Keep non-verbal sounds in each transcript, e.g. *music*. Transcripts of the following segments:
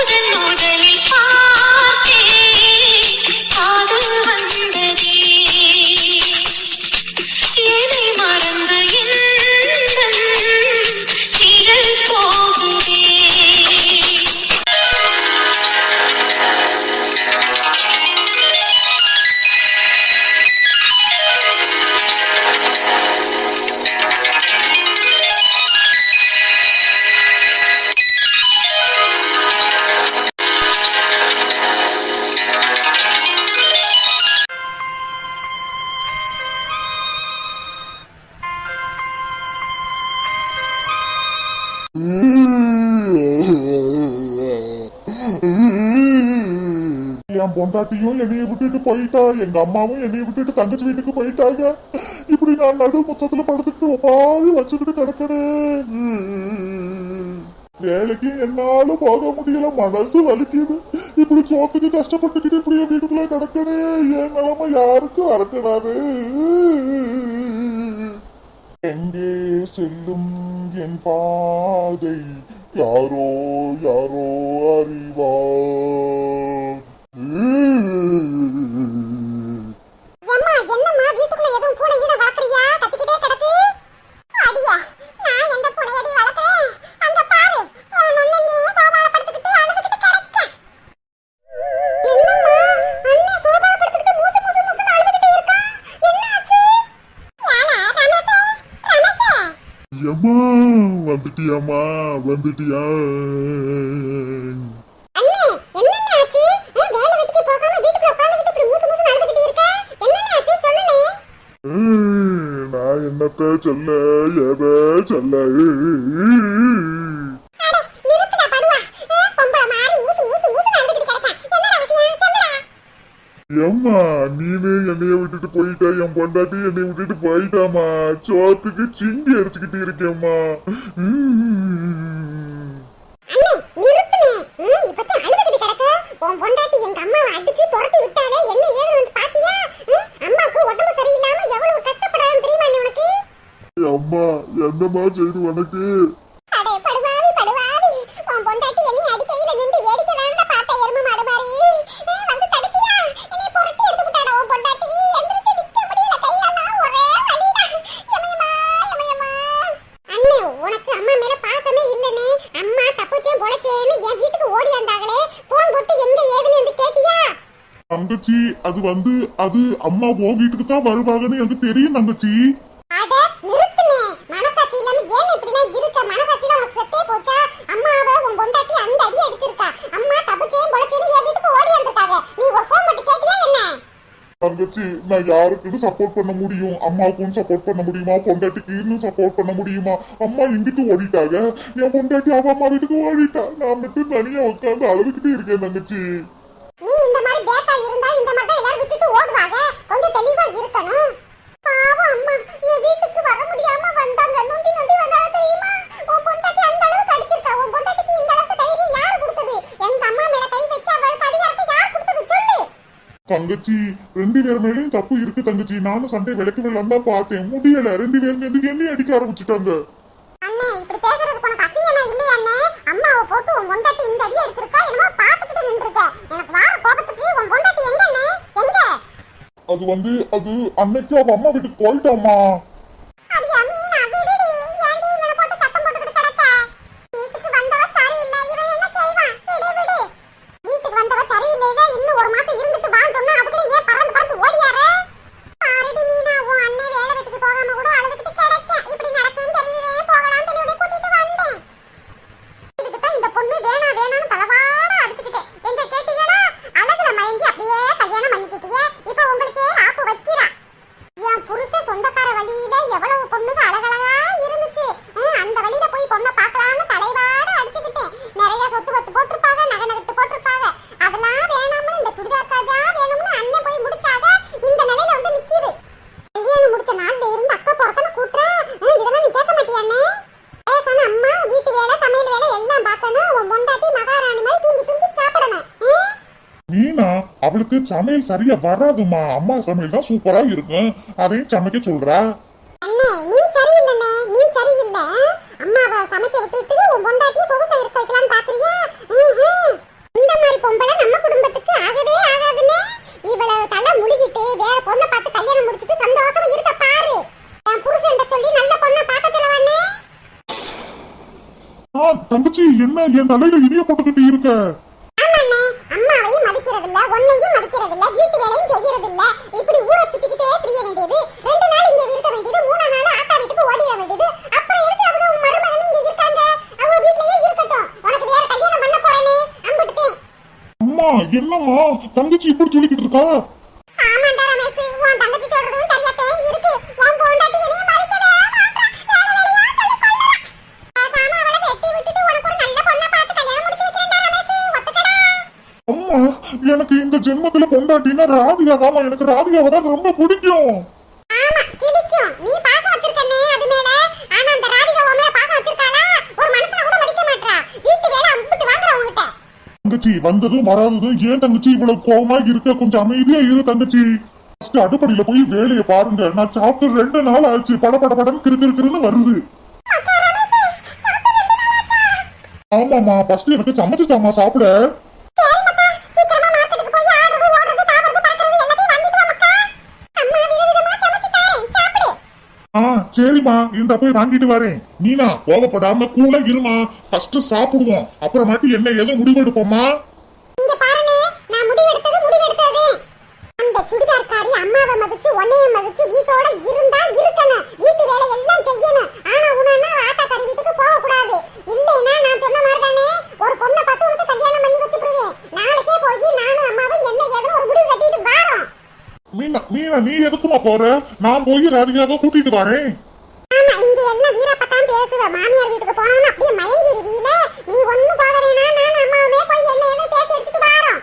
முதல் முதலில் என் பொண்டாட்டியும் என்னைய விட்டுட்டு போயிட்டா எங்க அம்மாவும் என்னைய விட்டுட்டு தங்கச்சி வீட்டுக்கு போயிட்டாங்க. இப்படி நான் நடு முத்தத்துல படுத்துக்கிட்டு பாதி வச்சுக்கிட்டு கிடக்கிறேன். வேலைக்கு என்னால போக முடியல மனசு வலிக்குது. இப்படி சோத்துக்கு கஷ்டப்பட்டுக்கிட்டு இப்படி வீட்டுக்குள்ள கிடக்கிறேன் என் நிலைமை யாருக்கும் வரக்கூடாது எங்கே செல்லும் என் பாதை யாரோ யாரோ அறிவா சொல்லுண்ணே. ம், நான் என்னத்த சொல்ல எதை சொல்ல? ஏம்மா நீனு போயிட்டா என் பொண்டாட்டி என்னைய விட்டுட்டு போயிட்டாமா சோத்துக்கு சிங்கி அடிச்சுக்கிட்டு இருக்கேம்மா. உன் பொண்டாட்டி எங்க அம்மாவை அடிச்சு துரத்தி விட்டாலே என்ன ஏதுன்னு வந்து பாத்தியா? ம், அம்மாவுக்கு உடம்பு சரியில்லாம எவ்வளவு கஷ்டப்படுறான்னு தெரியுமா அண்ணே உனக்கு? அம்மா என்னம்மா செய்து உனக்கு? அது வந்து அது அம்மா உன் வீட்டுக்கு தான் வருவாங்கன்னு எனக்கு தெரியும் தங்கச்சி. அட நிறுத்துனே மனசாட்சி இல்லாம ஏன் இப்படி எல்லாம் இருக்க? மனசாட்சியில உனக்கு செத்தே போச்சா? அம்மாவை உன் பொண்டாட்டி அந்த அடி அடிச்சிருக்கா அம்மா தப்புச்சேன் பொழைச்சேன்னு என் வீட்டுக்கு ஓடி வந்திருக்காங்க நீ ஒரு ஃபோன் போட்டு கேட்டியா என்ன? தங்கச்சி நான் யாருக்குன்னு சப்போர்ட் பண்ண முடியும்? அம்மாவுக்கும் சப்போர்ட் பண்ண முடியுமா? பொண்டாட்டிக்கு இன்னும் சப்போர்ட் பண்ண முடியுமா? அம்மா இங்கிட்டு ஓடிட்டாங்க? என் பொண்டாட்டி அவ அம்மா வீட்டுக்கு ஓடிட்டா. நான் மட்டும் தனியா உட்காந்து அழுதுகிட்டே இருக்கேன் தங்கச்சி. தங்கச்சி ரெண்டு பேர் மேலயும் தப்பு இருக்கு தங்கச்சி. நானும் சண்டை விளக்கு விழாம் தான் பார்த்தேன். முடியல. ரெண்டு பேரும் எதுக்கு என்னையும் அடிக்க ஆரம்பிச்சுட்டாங்க. அண்ணே இப்படி பேசுறதுக்கு உனக்கு அசிங்கமா இல்லையா அண்ணே? அம்மாவை போட்டு உன் பொண்டாட்டி இந்த அடி அடிச்சிருக்கா என்னமோ பாத்துக்கிட்டு நின்றுருக்க. எனக்கு வார கோபத்துக்கு உன் பொண்டாட்டி எங்க அண்ணே எங்க? அது வந்து அது அன்னைக்கு அவ அம்மா வீட்டுக்கு போயிட்டாமா அவளுக்கு சமையல் சரியா வராதுமா. அம்மா சமையல் தான் சூப்பரா இருக்கும். அதையும் சமைக்க சொல்றா. அண்ணே நீ சரியில்லைண்ணே. நீ சரியில்ல. அம்மாவை சமைக்க விட்டுட்டு உன் பொண்டாட்டி சொகுசா இருக்க வைக்கலாம்னு இந்த மாதிரி பொம்பளை நம்ம குடும்பத்துக்கு ஆகவே ஆகாதுன்னே இவ்வளவு தலை முழுகிட்டு வேற பொண்ணை பார்த்து கல்யாணம் முடிச்சிட்டு சந்தோஷமா இருக்க பாரு. என் புருஷன் சொல்லி நல்ல பொண்ணை பார்க்க சொல்லவானே தங்கச்சி என்ன என் தலையில இடிய போட்டுக்கிட்டு இருக்க? கல்யாணம் முடிச்சு வைக்கிறேன்டா ரமேஷ். ஒத்துக்கடா. அம்மா எனக்கு இந்த ஜென்மத்துல பொண்டாட்டினா ராதிகா ஆமா எனக்கு ராதிகாவை தான் ரொம்ப பிடிக்கும் ஆமா கிழிக்கும் நீ பாசம் வச்சிருக்கனே அது மேல ஆனா அந்த ராதிகா உன் மேல பாசம் வச்சிருக்காளா ஒரு மனுஷனை கூட மதிக்க மாட்றா வீட்டு வேலை அம்பிட்டு வாங்குற உங்ககிட்ட வந்ததும் வராததும் ஏன் தங்கச்சி? இவ்வளவு கோபமா இருக்க கொஞ்சம் அமைதியா இரு தங்கச்சி. ஃபர்ஸ்ட் அடுப்படியில போய் வேலையை பாருங்க. நான் சாப்பிட்டு ரெண்டு நாள் ஆச்சு. பட பட படம் கிரு கிருன்னு வருது. ஆமாமா ஃபர்ஸ்ட் எனக்கு சமைச்சுட்டாமா சாப்பிட. சமைச்சு ஆ சரிம்மா. இந்த போய் வாங்கிட்டு வரேன். நீனா கோவப்படாம கூட இருமா. ஃபர்ஸ்ட் சாப்பிடுவோம். அப்புறமாட்டி என்ன ஏதோ முடிவெடுப்போமா இங்க பாருனே நான் முடிவெடுத்தது முடிவெடுத்ததே அந்த சுடிதார்காரி அம்மாவை மதிச்சு உன்னைய மதிச்சு வீட்டோட இருந்தா இருக்கணும் வீட்டு வேலை எல்லாம் செய்யணும். ஆனா உனா கறி வீட்டுக்கு போக கூடாது இல்லைன்னா நான் சொன்ன மாதிரி தானே ஒரு பொண்ணை பார்த்து உனக்கு கல்யாணம் பண்ணி வச்சுருவேன் நாளைக்கே போய் நானும் அம்மாவும் என்ன ஏதோ ஒரு முடிவு கட்டிட்டு வாரோம். மீனா மீனா நீ எதுக்குமா போற? நான் போய் ராதிகாவை கூட்டிட்டு வரேன் ஆமா இங்க எல்லாம் வீரப்பா தான் பேசுவ மாமியார் வீட்டுக்கு போனோம்னு அப்படியே மயங்கிடுவீல நீ ஒண்ணும் போக வேணாம் நான் அம்மாவுமே போய் என்ன என்ன பேசி எடுத்துட்டு வாரோம்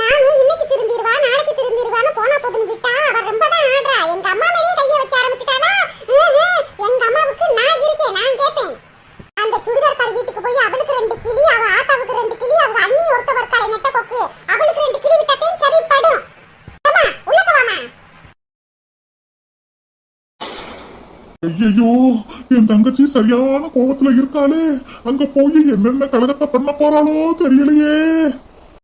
நானும் இன்னைக்கு திரும்பிடுவா நாளைக்கு திரும்பிடுவான்னு போனா போதுன்னு விட்டா அவ ரொம்ப தான் ஆடுறா எங்க அம்மா மேலேயே கைய வைக்க ஆரம்பிச்சிட்டாளா ம்ஹும். எங்க அம்மாவுக்கு நான் இருக்கேன் நான் கேட்பேன் அந்த சுடிதார்காரி வீட்டுக்கு போய் அவளுக்கு ரெண்டு கிளி அவ ஆத்தாவுக்கு ரெண்டு கிளி அவங்க அண்ணி ஒருத்தவர் இருக்காளே நெட்ட கொக்கு அவளுக்கு ரெண்டு கிளி விட்டாத்தையும் சரி படும் ஏம்மா உள்ளக்க வாமா ஐயோ என் தங்கச்சி சரியான கோபத்துல இருக்காளே. அங்க போய் என்னென்ன கழகத்தை பண்ண போறாளோ தெரியலையே.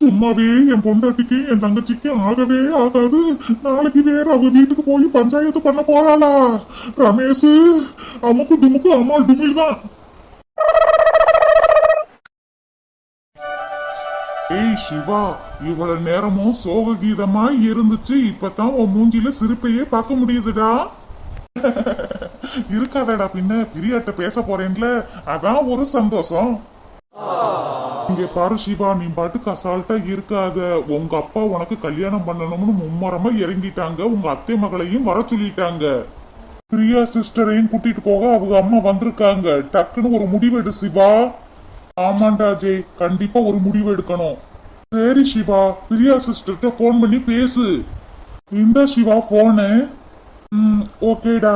சும்மாவே என் பொண்டாட்டிக்கு என் தங்கச்சிக்கு ஆகவே ஆகாது. நாளைக்கு வேற அவ வீட்டுக்கு போய் பஞ்சாயத்து பண்ண போறாளா? ரமேஷ் அமுக்கு டுமுக்கு அம்மாள் டுமில் தான். ஏய் சிவா இவ்வளவு நேரமும் சோக கீதமா இருந்துச்சு. இப்பதான் உன் மூஞ்சில சிரிப்பையே பார்க்க முடியுதுடா. *laughs* இருக்காதடா பின்ன பிரியாட்ட பேச போறேன்ல. அதான் ஒரு சந்தோஷம். இங்க பாரு சிவா நீ பாட்டுக்கு அசால்ட்டா இருக்காத. உங்க அப்பா உனக்கு கல்யாணம் பண்ணணும்னு மும்மரமா இறங்கிட்டாங்க. உங்க அத்தை மகளையும் வர சொல்லிட்டாங்க. பிரியா சிஸ்டரையும் கூட்டிட்டு போக அவங்க அம்மா வந்திருக்காங்க. டக்குன்னு ஒரு முடிவு எடு சிவா. ஆமாண்டா ஜெய் கண்டிப்பா ஒரு முடிவு எடுக்கணும். சரி சிவா பிரியா சிஸ்டர்கிட்ட ஃபோன் பண்ணி பேசு. இந்த சிவா ஃபோனு ம் ஓகேடா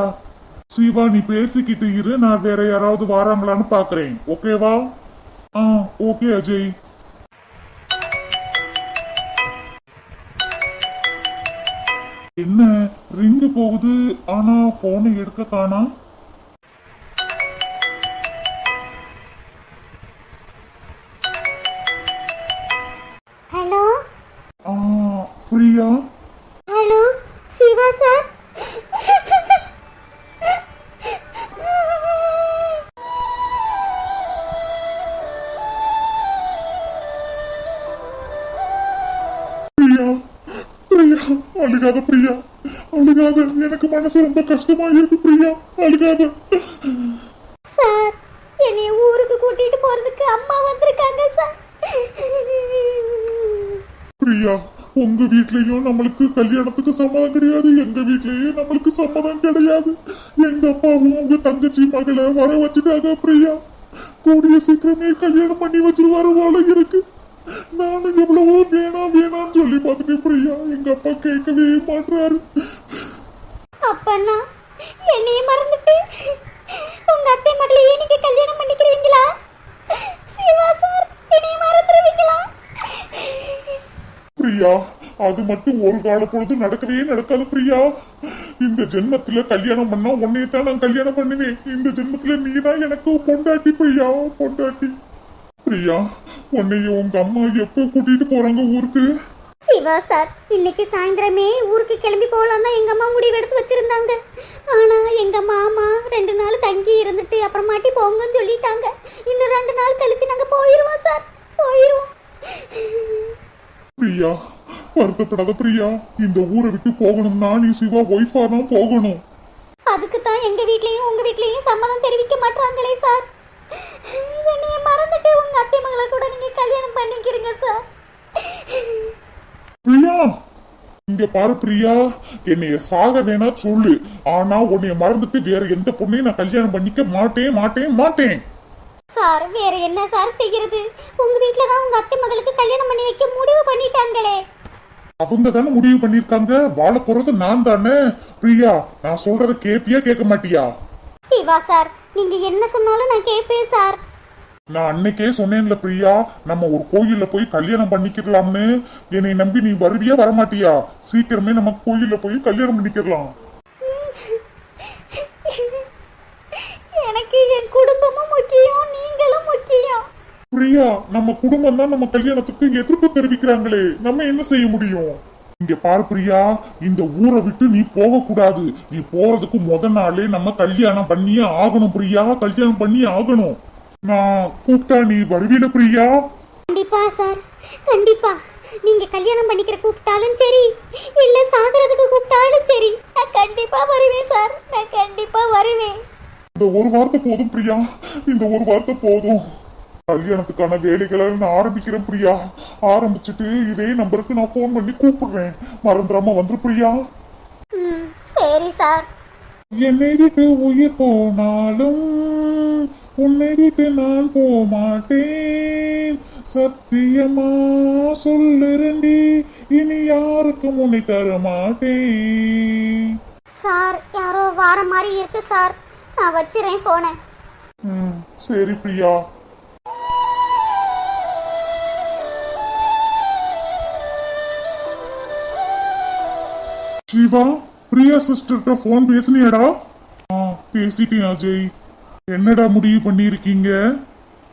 சிவா நீ பேசிக்கிட்டு இரு. நான் வேற யாராவது வராங்களான்னு பாக்குறேன். ஓகேவா? ஆ ஓகே அஜய். என்ன ரிங்கு போகுது ஆனா போனை எடுக்க காணா? ஹலோ ஆ பிரியா? ஹலோ சிவா சார் அழுகாத பிரியா. அழுகாத. எனக்கு மனசு ரொம்ப கஷ்டமா இருக்கு பிரியா. அழுகாத. சார் என்னைய ஊருக்கு கூட்டிட்டு போறதுக்கு அம்மா வந்திருக்காங்க சார். பிரியா உங்க வீட்லயும் நம்மளுக்கு கல்யாணத்துக்கு சம்மதம் கிடையாது. எங்க வீட்லயும் நம்மளுக்கு சம்மதம் கிடையாது. எங்க அப்பாவும் உங்க தங்கச்சி மகளை வர வச்சுட்டாங்க பிரியா. கூடிய சீக்கிரமே கல்யாணம் பண்ணி வச்சிருவாரு போல இருக்கு. நானும் எவ்வளவோ வேணாம் வேணாம்னு சொல்லி பார்த்துட்டேன் பிரியா எங்க அப்பா கேட்கவே மாட்டாரு. அப்பண்ணா என்னைய மறந்துட்டு உங்க அத்தை மகளையே நீங்க கல்யாணம் பண்ணிக்கிறீங்களா? சிவா சார் என்னைய மறந்துடுவீங்களா பிரியா அது மட்டும் ஒரு கால பொழுது நடக்கவே நடக்காது பிரியா. இந்த ஜென்மத்துல கல்யாணம் பண்ணா உன்னைய தான் நான் கல்யாணம் பண்ணுவேன். இந்த ஜென்மத்துல நீ தான் எனக்கு பொண்டாட்டி பிரியா பொண்டாட்டி. பிரியா உன்னைய உங்க அம்மா எப்போ கூட்டிட்டு போறாங்க ஊருக்கு? சிவா சார் இன்னைக்கு சாயந்தரமே ஊருக்கு கிளம்பி போகலாம் தான் எங்க அம்மா முடிவு எடுத்து வச்சிருந்தாங்க. ஆனா எங்க மாமா ரெண்டு நாள் தங்கி இருந்துட்டு அப்புறமாட்டி போங்கன்னு சொல்லிட்டாங்க. இன்னும் ரெண்டு நாள் கழிச்சு நாங்க போயிருவோம் சார் போயிருவோம். பிரியா வருத்தப்படாத பிரியா இந்த ஊரை விட்டு போகணும்னா நீ சிவா ஒய்ஃபா தான் போகணும். அதுக்கு தான் எங்க வீட்லயும் உங்க வீட்லயும் சம்மதம் தெரிவிக்க மாட்டாங்களே சார். மறந்துட்டு உங்க அத்தை மகளை கூட நீங்க கல்யாணம் பண்ணிக்கிறீங்க சார் பிரியா இங்க பாரு பிரியா. என்னைய சாக வேணா சொல்லு. ஆனா உன்னைய மறந்துட்டு வேற எந்த பொண்ணையும் நான் கல்யாணம் பண்ணிக்க மாட்டேன் மாட்டேன் மாட்டேன். சார் வேற என்ன சார் செய்யறது? உங்க வீட்ல தான் உங்க அத்தை மகளுக்கு கல்யாணம் பண்ணி வைக்க முடிவு பண்ணிட்டாங்களே. அவங்க தானே முடிவு பண்ணிருக்காங்க வாழ போறது நான் தானே. பிரியா நான் சொல்றத கேப்பியா கேட்க மாட்டியா? சிவா சார் நீங்க என்ன சொன்னாலும் நான் கேட்பேன் சார் நான் அன்னைக்கே சொன்னேன்ல பிரியா நம்ம ஒரு கோயில்ல போய் கல்யாணம் பண்ணிக்கிறலாம்னு என்னை நம்பி நீ வருவியா வரமாட்டியா? சீக்கிரமே நம்ம கோயில்ல போய் கல்யாணம் பண்ணிக்கிறலாம் எனக்கு என் குடும்பமும் முக்கியம் நீங்களும் முக்கியம். பிரியா நம்ம குடும்பம் தான் நம்ம கல்யாணத்துக்கு எதிர்ப்பு தெரிவிக்கிறாங்களே. நம்ம என்ன செய்ய முடியும்? இங்க பாரு பிரியா இந்த ஊரை விட்டு நீ போக கூடாது நீ போறதுக்கு முத நாளே நம்ம கல்யாணம் பண்ணியே ஆகணும் பிரியா கல்யாணம் பண்ணி ஆகணும். நான் கூப்பிட்டா நீ வருவீல பிரியா? கண்டிப்பா சார் கண்டிப்பா. நீங்க கல்யாணம் பண்ணிக்கிற கூப்பிட்டாலும் சரி இல்ல சாகிறதுக்கு கூப்பிட்டாலும் சரி நான் கண்டிப்பா வருவேன் சார் நான் கண்டிப்பா வருவேன். இந்த ஒரு வார்த்தை போதும் பிரியா. இந்த ஒரு வார்த்தை போதும். கல்யாணத்துக்கான வேலைகளை நான் ஆரம்பிக்கிறேன் பிரியா. ஆரம்பிச்சுட்டு இதே நம்பருக்கு நான் ஃபோன் பண்ணி கூப்பிடுறேன். மறந்துடாம வந்துரு பிரியா. ம், சரி சார் என்னை விட்டு உயிர் போனாலும் உன்னை விட்டு நான் போக மாட்டேன் சத்தியமா சொல்லுறண்டி இனி யாருக்கும் உன்னை தர மாட்டேன் சார் யாரோ வார மாதிரி இருக்கு சார். நான் வச்சிரேன் போனை ம், சரி பிரியா. சிவா பிரியா சிஸ்டர்கிட்ட ஃபோன் பேசுனியாடா? ஆ பேசிட்டேன் அஜய். என்னடா முடிவு பண்ணியிருக்கீங்க?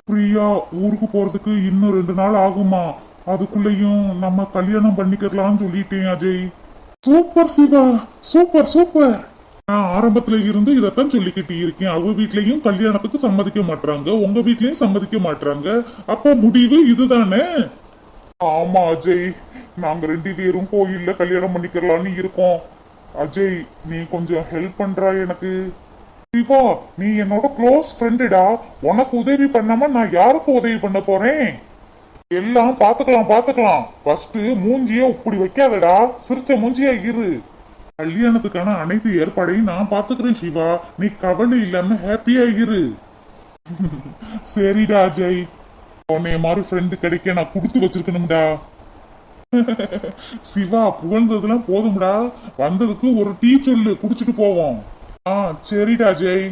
பிரியா ஊருக்கு போறதுக்கு இன்னும் ரெண்டு நாள் ஆகுமா? அதுக்குள்ளேயும் நம்ம கல்யாணம் பண்ணிக்கலாம்னு சொல்லிட்டேன் Ajay. Super Siva super super. நான் ஆரம்பத்துல இருந்து இதைத்தான் சொல்லிக்கிட்டு இருக்கேன். அவ வீட்லயும் கல்யாணத்துக்கு சம்மதிக்க மாட்றாங்க. உங்க வீட்லயும் சம்மதிக்க மாட்றாங்க. அப்ப முடிவு இதுதானே? ஆமா அஜய். நாங்க ரெண்டு பேரும் கோயில்ல கல்யாணம் பண்ணிக்கலாம்னு இருக்கோம். அஜய் நீ கொஞ்சம் ஹெல்ப் பண்றா எனக்கு. சிவா நீ என்னோட க்ளோஸ் ஃப்ரெண்டுடா உனக்கு உதவி பண்ணாம நான் யாருக்கு உதவி பண்ண போறேன்? எல்லாம் பாத்துக்கலாம் பாத்துக்கலாம். ஃபர்ஸ்ட் மூஞ்சிய இப்படி வைக்காதடா. சிரிச்ச மூஞ்சியா இரு. கல்யாணத்துக்கான அனைத்து ஏற்பாடையும் நான் பாத்துக்கிறேன் சிவா. நீ கவலை இல்லாம ஹாப்பியா இரு. சரிடா அஜய். உன்னைய மாதிரி ஃப்ரெண்டு கிடைக்க நான் கொடுத்து வச்சிருக்கணும்டா. சிவா புகழ்ந்ததுலாம் போதும்டா. வந்ததுக்கு ஒரு டீ சொல்லு குடிச்சிட்டு போவோம். ஆ சரிடா ஜெய்.